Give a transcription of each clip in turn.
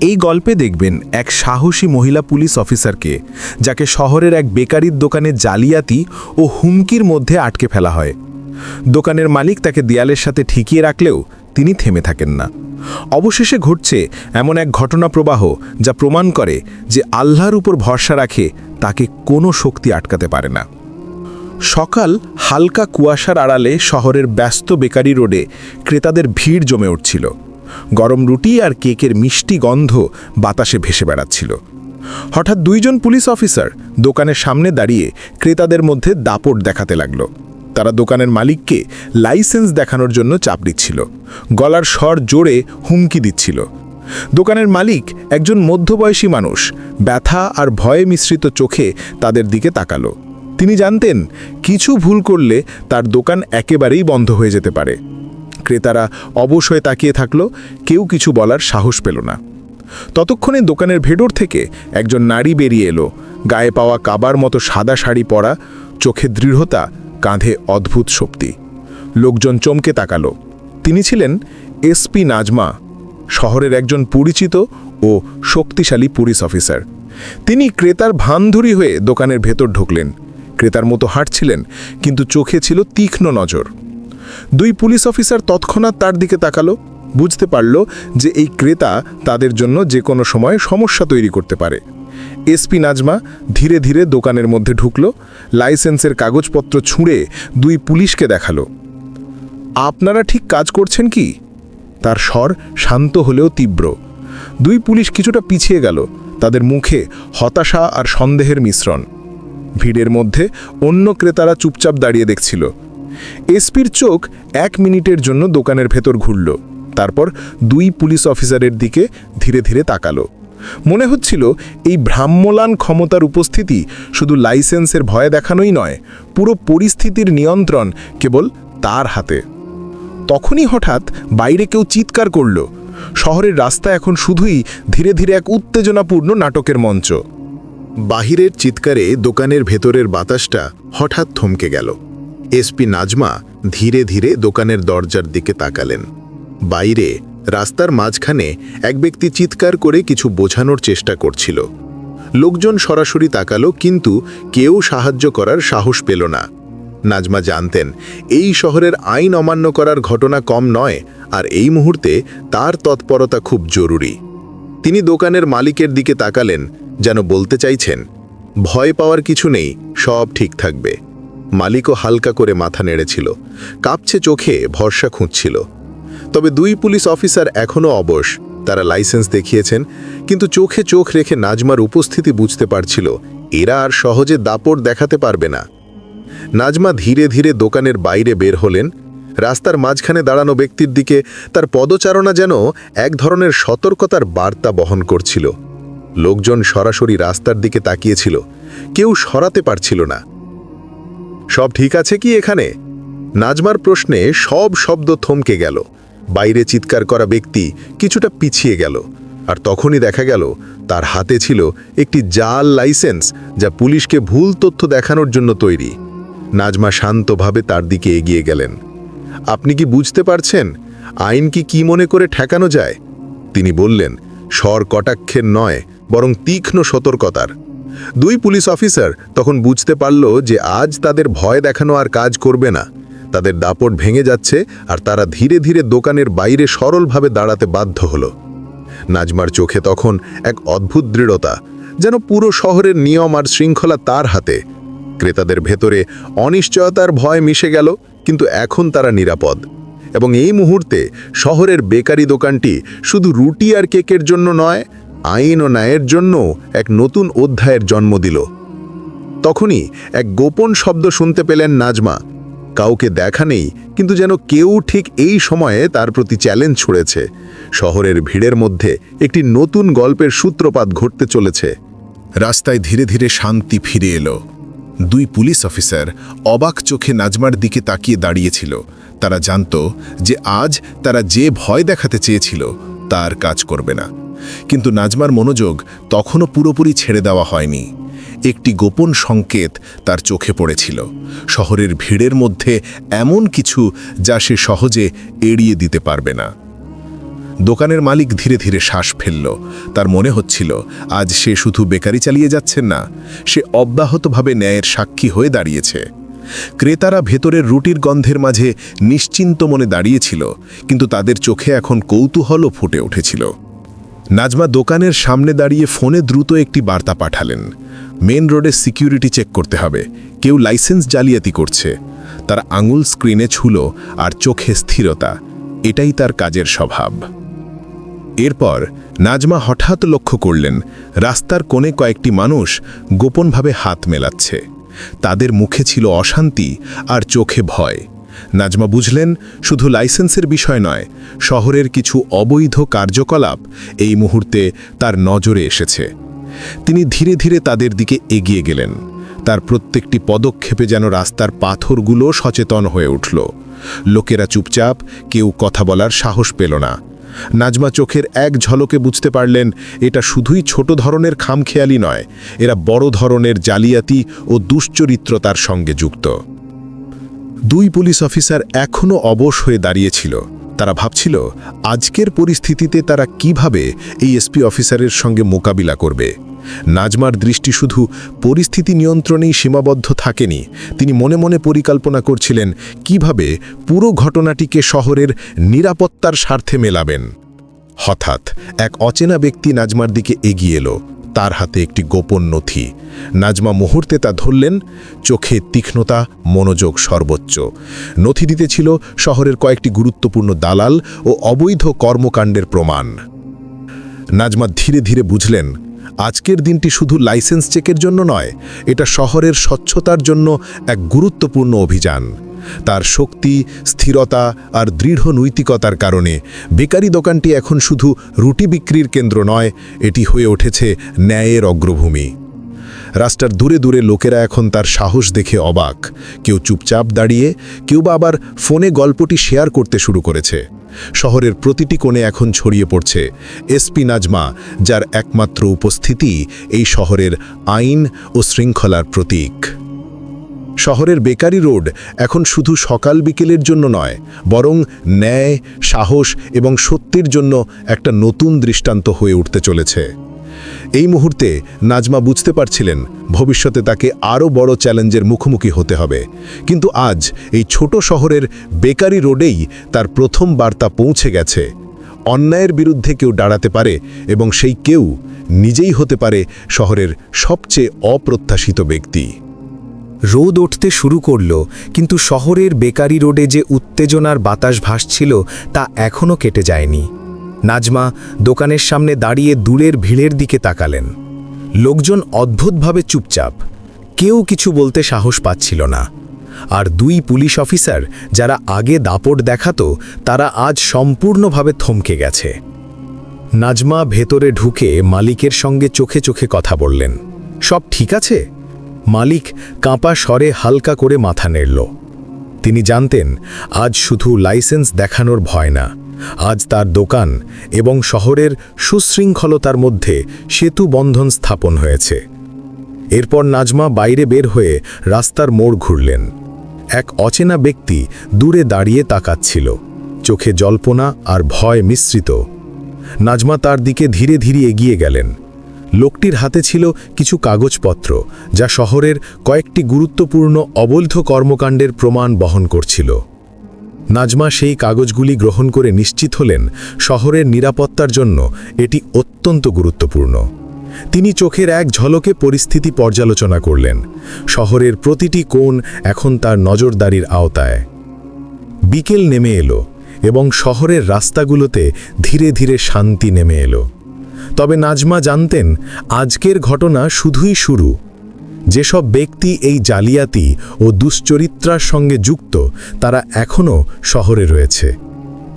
এই গল্পে দেখবেন এক সাহসী মহিলা পুলিশ অফিসারকে, যাকে শহরের এক বেকারির দোকানে জালিয়াতি ও হুমকির মধ্যে আটকে ফেলা হয়। দোকানের মালিক তাকে দেয়ালের সাথে ঠিকিয়ে রাখলেও তিনি থেমে থাকেন না। অবশেষে ঘটছে এমন এক ঘটনা প্রবাহ যা প্রমাণ করে যে আল্লাহর উপর ভরসা রাখে তাকে কোনো শক্তি আটকাতে পারে না। সকাল হালকা কুয়াশার আড়ালে শহরের ব্যস্ত বেকারি রোডে ক্রেতাদের ভিড় জমে উঠছিল। গরম রুটি আর কেকের মিষ্টি গন্ধ বাতাসে ভেসে বেড়াচ্ছিল। হঠাৎ দুইজন পুলিশ অফিসার দোকানের সামনে দাঁড়িয়ে ক্রেতাদের মধ্যে দাপট দেখাতে লাগল। তারা দোকানের মালিককে লাইসেন্স দেখানোর জন্য চাপ দিচ্ছিল। গলার স্বর জোরে হুমকি দিচ্ছিল। দোকানের মালিক একজন মধ্যবয়সী মানুষ ব্যথা আর ভয়ে মিশ্রিত চোখে তাদের দিকে তাকালো। তিনি জানতেন কিছু ভুল করলে তার দোকান একেবারেই বন্ধ হয়ে যেতে পারে। ক্রেতারা অবশ্যই তাকিয়ে থাকল, কেউ কিছু বলার সাহস পেল না। ততক্ষণে দোকানের ভেতর থেকে একজন নারী বেরিয়ে এলো, গায়ে পাওয়া কাবার মতো সাদা শাড়ি পরা, চোখে দৃঢ়তা, কাঁধে অদ্ভুত শক্তি। লোকজন চমকে তাকালো। তিনি ছিলেন এসপি নাজমা, শহরের একজন পরিচিত ও শক্তিশালী পুলিশ অফিসার। তিনি ক্রেতার ভানধুরি হয়ে দোকানের ভেতর ঢুকলেন। ক্রেতার মতো হাঁটছিলেন, কিন্তু চোখে ছিল তীক্ষ্ণ নজর। দুই পুলিশ অফিসার তৎক্ষণাৎ তার দিকে তাকালো, বুঝতে পারল যে এই ক্রেতা তাদের জন্য যে কোনো সময় সমস্যা তৈরি করতে পারে। এসপি নাজমা ধীরে ধীরে দোকানের মধ্যে ঢুকল, লাইসেন্সের কাগজপত্র ছুঁড়ে দুই পুলিশকে দেখাল। আপনারা ঠিক কাজ করছেন কি? তার স্বর শান্ত হলেও তীব্র। দুই পুলিশ কিছুটা পিছিয়ে গেল, তাদের মুখে হতাশা আর সন্দেহের মিশ্রণ। ভিড়ের মধ্যে অন্য ক্রেতারা চুপচাপ দাঁড়িয়ে দেখছিল। এসপির চোখ এক মিনিটের জন্য দোকানের ভেতর ঘুরল। তারপর দুই পুলিশ অফিসারের দিকে ধীরে ধীরে তাকালো। মনে হচ্ছিল এই ভ্রাম্যলান ক্ষমতার উপস্থিতি শুধু লাইসেন্সের ভয় দেখানোই নয়, পুরো পরিস্থিতির নিয়ন্ত্রণ কেবল তার হাতে। তখনই হঠাৎ বাইরে কেউ চিৎকার করল। শহরের রাস্তা এখন শুধুই ধীরে ধীরে এক উত্তেজনাপূর্ণ নাটকের মঞ্চ। বাহিরের চিৎকারে দোকানের ভেতরের বাতাসটা হঠাৎ থমকে গেল। এসপি নাজমা ধীরে ধীরে দোকানের দরজার দিকে তাকালেন। বাইরে, রাস্তার মাঝখানে এক ব্যক্তি চিৎকার করে কিছু বোঝানোর চেষ্টা করছিল। লোকজন সরাসরি তাকালো, কিন্তু কেউ সাহায্য করার সাহস পেল না। নাজমা জানতেন, এই শহরের আইন অমান্য করার ঘটনা কম নয়, আর এই মুহূর্তে তার তৎপরতা খুব জরুরি। তিনি দোকানের মালিকের দিকে তাকালেন, যেন বলতে চাইছেন, ভয় পাওয়ার কিছু নেই, সব ঠিক থাকবে। মালিকও হালকা করে মাথা নেড়েছিল। কাঁপছে চোখে, ভরসা খুঁজছিল। তবে দুই পুলিশ অফিসার এখনও অবশ, তারা লাইসেন্স দেখিয়েছেন, কিন্তু চোখে চোখ রেখে নাজমার উপস্থিতি বুঝতে পারছিল, এরা আর সহজে দাপট দেখাতে পারবে না। নাজমা ধীরে ধীরে দোকানের বাইরে বের হলেন, রাস্তার মাঝখানে দাঁড়ানো ব্যক্তির দিকে তার পদচারণা যেন এক ধরনের সতর্কতার বার্তা বহন করছিল। লোকজন সরাসরি রাস্তার দিকে তাকিয়েছিল, কেউ সরাতে পারছিল না। সব ঠিক আছে কি এখানে? নাজমার প্রশ্নে সব শব্দ থমকে গেল। বাইরে চিৎকার করা ব্যক্তি কিছুটা পিছিয়ে গেল। আর তখনই দেখা গেল, তার হাতে ছিল একটি জাল লাইসেন্স যা পুলিশকে ভুল তথ্য দেখানোর জন্য তৈরি। নাজমা শান্তভাবে তার দিকে এগিয়ে গেলেন। আপনি কি বুঝতে পারছেন? আইন কি কি মনে করে ঠেকানো যায়? তিনি বললেন, স্বর কটাক্ষের নয়, বরং তীক্ষ্ণ সতর্কতার। দুই পুলিশ অফিসার তখন বুঝতে পারল যে আজ তাদের ভয় দেখানো আর কাজ করবে না। তাদের দাপট ভেঙে যাচ্ছে আর তারা ধীরে ধীরে দোকানের বাইরে সরলভাবে দাঁড়াতে বাধ্য হলো। নাজমার চোখে তখন এক অদ্ভুত দৃঢ়তা, যেন পুরো শহরের নিয়ম আর শৃঙ্খলা তার হাতে। ক্রেতাদের ভেতরে অনিশ্চয়তার ভয় মিশে গেল, কিন্তু এখন তারা নিরাপদ। এবং এই মুহূর্তে শহরের বেকারি দোকানটি শুধু রুটি আর কেকের জন্য নয় আইন ও ন্যায়ের জন্য এক নতুন অধ্যায়ের জন্ম দিল। তখনই এক গোপন শব্দ শুনতে পেলেন নাজমা। কাউকে দেখা নেই, কিন্তু যেন কেউ ঠিক এই সময়ে তার প্রতি চ্যালেঞ্জ ছুড়েছে। শহরের ভিড়ের মধ্যে একটি নতুন গল্পের সূত্রপাত ঘটতে চলেছে। রাস্তায় ধীরে ধীরে শান্তি ফিরে এলো। দুই পুলিশ অফিসার অবাক চোখে নাজমার দিকে তাকিয়ে দাঁড়িয়েছিল। তারা জানত যে আজ তারা যে ভয় দেখাতে চেয়েছিল, তার কাজ করবে না। কিন্তু নাজমার মনোযোগ তখনও পুরোপুরি ছেড়ে দেওয়া হয়নি। একটি গোপন সংকেত তার চোখে পড়েছিল। শহরের ভিড়ের মধ্যে এমন কিছু যা সে সহজে এড়িয়ে দিতে পারবে না। দোকানের মালিক ধীরে ধীরে শ্বাস ফেলল। তার মনে হচ্ছিল, আজ সে শুধু বেকারি চালিয়ে যাচ্ছেন না, সে অব্যাহতভাবে ন্যায়ের সাক্ষী হয়ে দাঁড়িয়েছে। ক্রেতারা ভেতরের রুটির গন্ধের মাঝে নিশ্চিন্ত মনে দাঁড়িয়েছিল, কিন্তু তাদের চোখে এখন কৌতূহলও ফুটে উঠেছিল। নাজমা দোকানের সামনে দাঁড়িয়ে ফোনে দ্রুত একটি বার্তা পাঠালেন। মেন রোডে সিকিউরিটি চেক করতে হবে। কেউ লাইসেন্স জালিয়াতি করছে। তার আঙুল স্ক্রিনে ছুলো আর চোখে স্থিরতা। এটাই তার কাজের স্বভাব। এরপর নাজমা হঠাৎ লক্ষ্য করলেন, রাস্তার কোণে কয়েকটি মানুষ গোপনভাবে হাত মেলাচ্ছে। তাদের মুখে ছিল অশান্তি আর চোখে ভয়। নাজমা বুঝলেন, শুধু লাইসেন্সের বিষয় নয়, শহরের কিছু অবৈধ কার্যকলাপ এই মুহূর্তে তার নজরে এসেছে। তিনি ধীরে ধীরে তাদের দিকে এগিয়ে গেলেন। তার প্রত্যেকটি পদক্ষেপে যেন রাস্তার পাথরগুলো সচেতন হয়ে উঠল। লোকেরা চুপচাপ, কেউ কথা বলার সাহস পেল না। নাজমা চোখের এক ঝলকে বুঝতে পারলেন, এটা শুধুই ছোট ধরনের খামখেয়ালি নয়, এরা বড় ধরনের জালিয়াতি ও দুশ্চরিত্রতার সঙ্গে যুক্ত। দুই পুলিশ অফিসার এখনও অবশ হয়ে দাঁড়িয়েছিল। তারা ভাবছিল, আজকের পরিস্থিতিতে তারা কীভাবে এই এসপি অফিসারের সঙ্গে মোকাবিলা করবে? নাজমার দৃষ্টি শুধু পরিস্থিতি নিয়ন্ত্রণেই সীমাবদ্ধ থাকেনি। তিনি মনে মনে পরিকল্পনা করছিলেন, কীভাবে পুরো ঘটনাটিকে শহরের নিরাপত্তার স্বার্থে মেলাবেন। হঠাৎ এক অচেনা ব্যক্তি নাজমার দিকে এগিয়ে এলো। তার হাতে একটি গোপন নথি। নাজমা মুহূর্তে তা ধরলেন, চোখে তীক্ষ্ণতা, মনোযোগ সর্বোচ্চ। নথি দিতে ছিল শহরের কয়েকটি গুরুত্বপূর্ণ দালাল ও অবৈধ কর্মকাণ্ডের প্রমাণ। নাজমা ধীরে ধীরে বুঝলেন, আজকের দিনটি শুধু লাইসেন্স চেকের জন্য নয়, এটা শহরের স্বচ্ছতার জন্য এক গুরুত্বপূর্ণ অভিযান। তার শক্তি, স্থিরতা আর দৃঢ় নৈতিকতার কারণে। বেকারি দোকানটি এখন শুধু রুটি বিক্রির কেন্দ্র নয়, এটি হয়ে উঠেছে ন্যায়ের অগ্রভূমি। রাস্তার দূরে দূরে লোকেরা এখন তার সাহস দেখে অবাক। কেউ চুপচাপ দাঁড়িয়ে, কেউ বা আবার ফোনে গল্পটি শেয়ার করতে শুরু করেছে। শহরের প্রতিটি কোণে এখন ছড়িয়ে পড়ছে এসপি নাজমা, যার একমাত্র উপস্থিতি এই শহরের আইন ও শৃঙ্খলার প্রতীক। শহরের বেকারি রোড এখন শুধু সকাল বিকেলের জন্য নয়, বরং ন্যায়, সাহস এবং সত্যের জন্য একটা নতুন দৃষ্টান্ত হয়ে উঠতে চলেছে। এই মুহূর্তে নাজমা বুঝতে পারছিলেন ভবিষ্যতে তাকে আরও বড় চ্যালেঞ্জের মুখোমুখি হতে হবে। কিন্তু আজ এই ছোট শহরের বেকারি রোডেই তার প্রথম বার্তা পৌঁছে গেছে। অন্যায়ের বিরুদ্ধে কেউ দাঁড়াতে পারে এবং সেই কেউ নিজেই হতে পারে শহরের সবচেয়ে অপ্রত্যাশিত ব্যক্তি। রোদ উঠতে শুরু করল, কিন্তু শহরের বেকারি রোডে যে উত্তেজনার বাতাস ভাসছিল তা এখনও কেটে যায়নি। নাজমা দোকানের সামনে দাঁড়িয়ে দূরের ভিড়ের দিকে তাকালেন। লোকজন অদ্ভুতভাবে চুপচাপ। কেউ কিছু বলতে সাহস পাচ্ছিল না। আর দুই পুলিশ অফিসার যারা আগে দাপট দেখাতো, তারা আজ সম্পূর্ণভাবে থমকে গেছে। নাজমা ভেতরে ঢুকে মালিকের সঙ্গে চোখে চোখে কথা বললেন। সব ঠিক আছে? মালিক কাঁপা স্বরে হালকা করে মাথা নেড়ল। তিনি জানতেন, আজ শুধু লাইসেন্স দেখানোর ভয় না, আজ তার দোকান এবং শহরের সুশৃঙ্খলতার মধ্যে সেতু বন্ধন স্থাপন হয়েছে। এরপর নাজমা বাইরে বের হয়ে রাস্তার মোড় ঘুরলেন। এক অচেনা ব্যক্তি দূরে দাঁড়িয়ে তাকাচ্ছিল। চোখে জল্পনা আর ভয় মিশ্রিত। নাজমা তার দিকে ধীরে ধীরে এগিয়ে গেলেন। লোকটির হাতে ছিল কিছু কাগজপত্র, যা শহরের কয়েকটি গুরুত্বপূর্ণ অবৈধ কর্মকাণ্ডের প্রমাণ বহন করছিল। নাজমা সেই কাগজগুলি গ্রহণ করে নিশ্চিত হলেন শহরের নিরাপত্তার জন্য এটি অত্যন্ত গুরুত্বপূর্ণ। তিনি চোখের এক ঝলকে পরিস্থিতি পর্যালোচনা করলেন। শহরের প্রতিটি কোণ এখন তার নজরদারির আওতায়। বিকেল নেমে এলো এবং শহরের রাস্তাগুলোতে ধীরে ধীরে শান্তি নেমে এলো। তবে নাজমা জানতেন, আজকের ঘটনা শুধুই শুরু। যেসব ব্যক্তি এই জালিয়াতি ও দুশ্চরিত্রার সঙ্গে যুক্ত, তারা এখনও শহরে রয়েছে।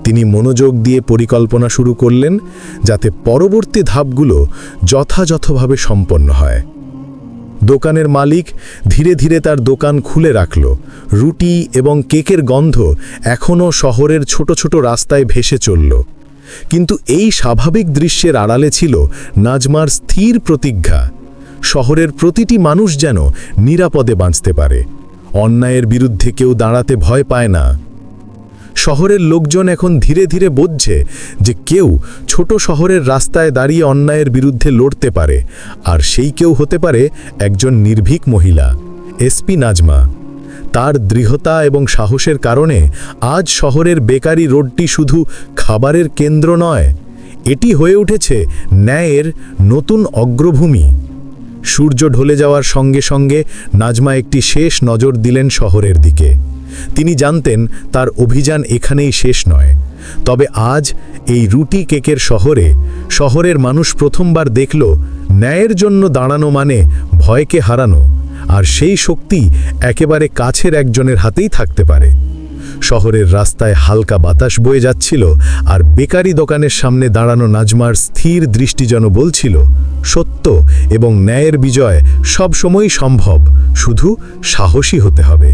তিনি মনোযোগ দিয়ে পরিকল্পনা শুরু করলেন, যাতে পরবর্তী ধাপগুলো যথাযথভাবে সম্পন্ন হয়। দোকানের মালিক ধীরে ধীরে তার দোকান খুলে রাখল। রুটি এবং কেকের গন্ধ এখনও শহরের ছোট ছোট রাস্তায় ভেসে চলল। কিন্তু এই স্বাভাবিক দৃশ্যের আড়ালে ছিল নাজমার স্থির প্রতিজ্ঞা। শহরের প্রতিটি মানুষ যেন নিরাপদে বাঁচতে পারে। অন্যায়ের বিরুদ্ধে কেউ দাঁড়াতে ভয় পায় না। শহরের লোকজন এখন ধীরে ধীরে বুঝছে যে কেউ ছোট শহরের রাস্তায় দাঁড়িয়ে অন্যায়ের বিরুদ্ধে লড়তে পারে। আর সেই কেউ হতে পারে একজন নির্ভীক মহিলা এসপি নাজমা। তার দৃঢ়তা এবং সাহসের কারণে আজ শহরের বেকারি রোডটি শুধু খাবারের কেন্দ্র নয়, এটি হয়ে উঠেছে ন্যায়ের নতুন অগ্রভূমি। সূর্য ঢলে যাওয়ার সঙ্গে সঙ্গে নাজমা একটি শেষ নজর দিলেন শহরের দিকে। তিনি জানতেন তার অভিযান এখানেই শেষ নয়। তবে আজ এই রুটি কেকের শহরে শহরের মানুষ প্রথমবার দেখল ন্যায়ের জন্য দাঁড়ানো মানে ভয়কে হারানো। আর সেই শক্তি একেবারে কাছের একজনের হাতেই থাকতে পারে। শহরের রাস্তায় হালকা বাতাস বয়ে যাচ্ছিল আর বেকারি দোকানের সামনে দাঁড়ানো নাজমার স্থির দৃষ্টি যেন বলছিল, সত্য এবং ন্যায়ের বিজয় সবসময়ই সম্ভব, শুধু সাহসী হতে হবে।